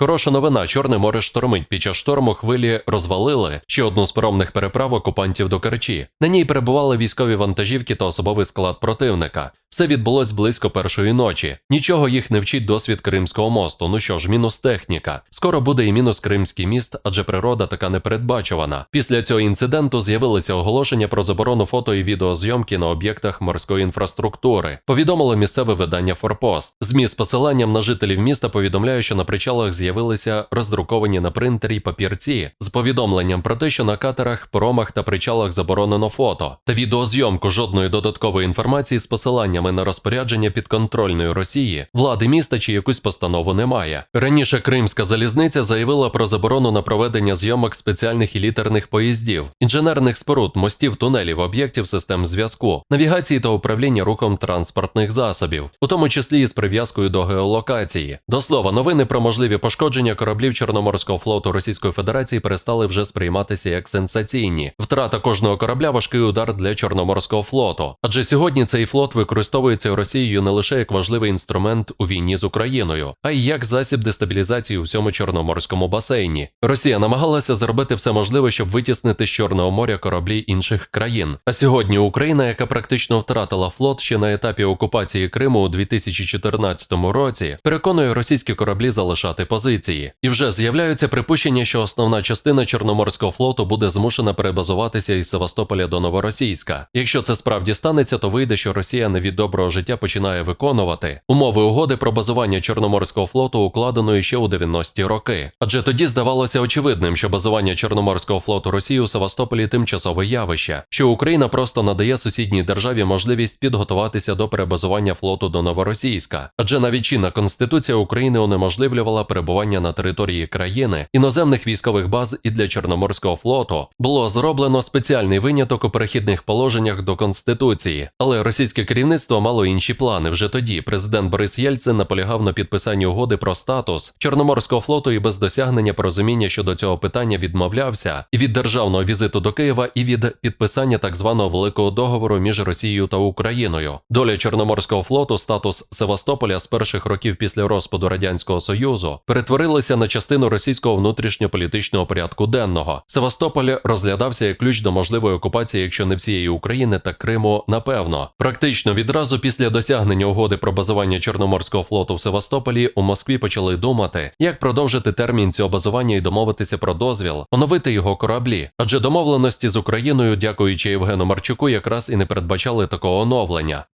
Хороша новина, Чорне море штормить. Під час шторму хвилі розвалили ще одну з паромних переправ окупантів до Керчі. На ній перебували військові вантажівки та особовий склад противника. Все відбулось близько першої ночі. Нічого їх не вчить досвід Кримського мосту. Ну що ж, мінус техніка. Скоро буде і мінус Кримський міст, адже природа така непередбачувана. Після цього інциденту з'явилися оголошення про заборону фото і відеозйомки на об'єктах морської інфраструктури. Повідомило місцеве видання Форпост. ЗМІ з посиланням на жителів міста повідомляють, що на причалах з'явилися роздруковані на принтері папірці з повідомленням про те, що на катерах, поромах та причалах заборонено фото та відеозйомку жодної додаткової інформації з посиланнями на розпорядження підконтрольної Росії, влади міста чи якусь постанову немає. Раніше Кримська залізниця заявила про заборону на проведення зйомок спеціальних і літерних поїздів, інженерних споруд, мостів, тунелів, об'єктів систем зв'язку, навігації та управління рухом транспортних засобів, у тому числі із прив'язкою до геолокації. До слова, новини про можливі пошкодження кораблів Чорноморського флоту Російської Федерації перестали вже сприйматися як сенсаційні. Втрата кожного корабля важкий удар для Чорноморського флоту. Адже сьогодні цей флот використовується Росією не лише як важливий інструмент у війні з Україною, а й як засіб дестабілізації у всьому Чорноморському басейні. Росія намагалася зробити все можливе, щоб витіснити з Чорного моря кораблі інших країн. А сьогодні Україна, яка практично втратила флот ще на етапі окупації Криму у 2014 році, переконує російські кораблі залишати позиції. І вже з'являються припущення, що основна частина Чорноморського флоту буде змушена перебазуватися із Севастополя до Новоросійська. Якщо це справді станеться, то вийде, що Росія не від доброго життя починає виконувати умови угоди про базування Чорноморського флоту, укладеної ще у 90-ті роки. Адже тоді здавалося очевидним, що базування Чорноморського флоту Росії у Севастополі тимчасове явище, що Україна просто надає сусідній державі можливість підготуватися до перебазування флоту до Новоросійська, адже навіть чинна конституція України унеможливлювала перебування на території країни іноземних військових баз і для Чорноморського флоту було зроблено спеціальний виняток у перехідних положеннях до конституції, але російське керівництво мало інші плани. Вже тоді президент Борис Єльцин наполягав на підписанні угоди про статус Чорноморського флоту і без досягнення порозуміння щодо цього питання відмовлявся і від державного візиту до Києва, і від підписання так званого великого договору між Росією та Україною. Доля Чорноморського флоту, статус Севастополя з перших років після розпаду радянського союзу перетворилися на частину російського внутрішньополітичного порядку денного. Севастополь розглядався як ключ до можливої окупації, якщо не всієї України та Криму, напевно. Практично відразу після досягнення угоди про базування Чорноморського флоту в Севастополі у Москві почали думати, як продовжити термін цього базування і домовитися про дозвіл, оновити його кораблі. Адже домовленості з Україною, дякуючи Євгену Марчуку, якраз і не передбачали такого оновлення.